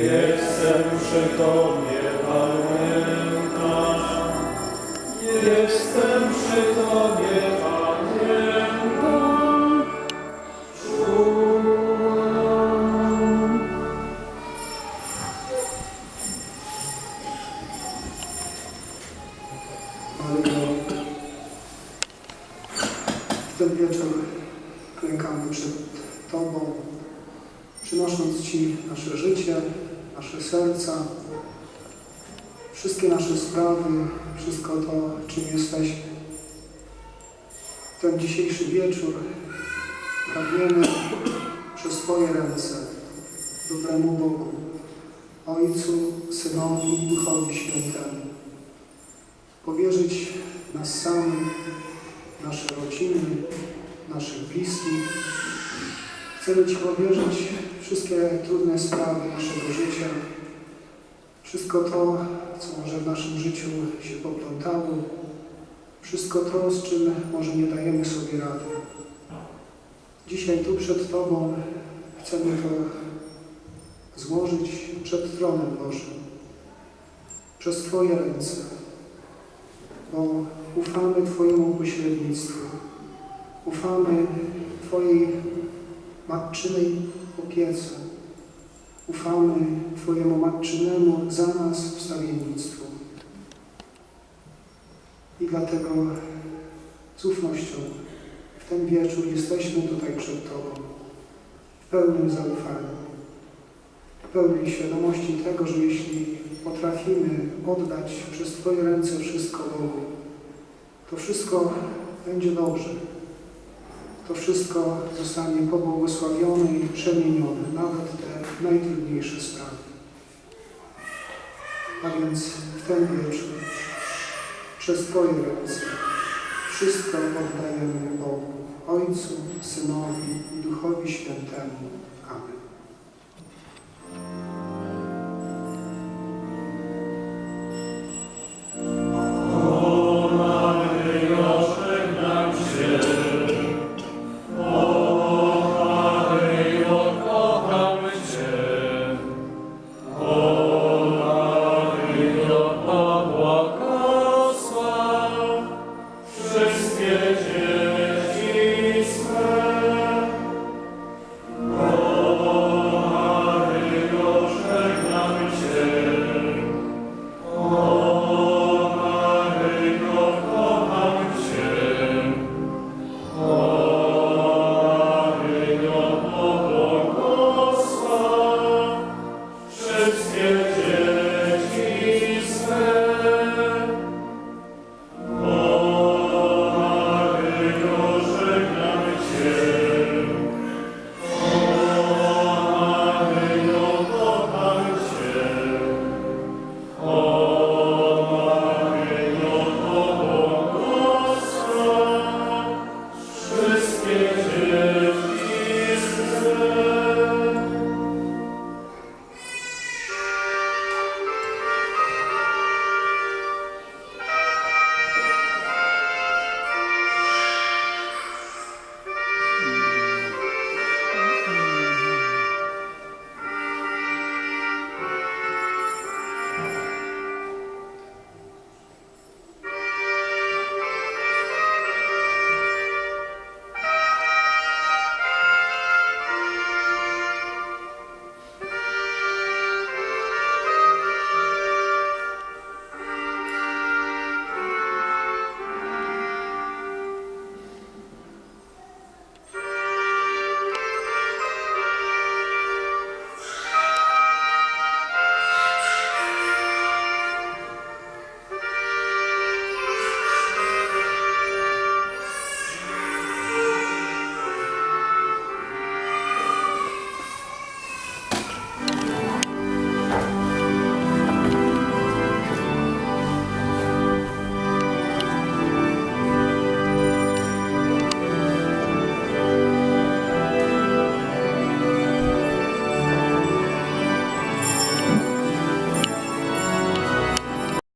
Jestem przy Tobie, pamiętam. Jestem przy Tobie, pamiętam. Czułam. Maryjo, w ten wieczór klękamy przed Tobą, przynosząc Ci nasze życie, nasze serca, wszystkie nasze sprawy, wszystko to, czym jesteśmy. Ten dzisiejszy wieczór pragniemy przez Twoje ręce dobremu Bogu, Ojcu, Synowi i Duchowi Świętemu powierzyć nas samych, nasze rodziny, naszych bliskich. Chcemy Ci powierzyć wszystkie trudne sprawy naszego życia, wszystko to, co może w naszym życiu się poplątało, wszystko to, z czym może nie dajemy sobie rady. Dzisiaj tu przed Tobą chcemy to złożyć przed tronem Bożym, przez Twoje ręce bo ufamy Twojemu pośrednictwu. Ufamy Twojej matczynej opiece. Ufamy Twojemu matczynemu za nas wstawiennictwu. I dlatego z ufnością w ten wieczór jesteśmy tutaj przed Tobą, w pełnym zaufaniu, w pełnej świadomości tego, że jeśli potrafimy oddać przez Twoje ręce wszystko Bogu, to wszystko będzie dobrze. To wszystko zostanie pobłogosławione i przemienione, nawet te najtrudniejsze sprawy. A więc w ten wieczór przez Twoje ręce wszystko oddajemy Bogu, Ojcu, Synowi i Duchowi Świętemu.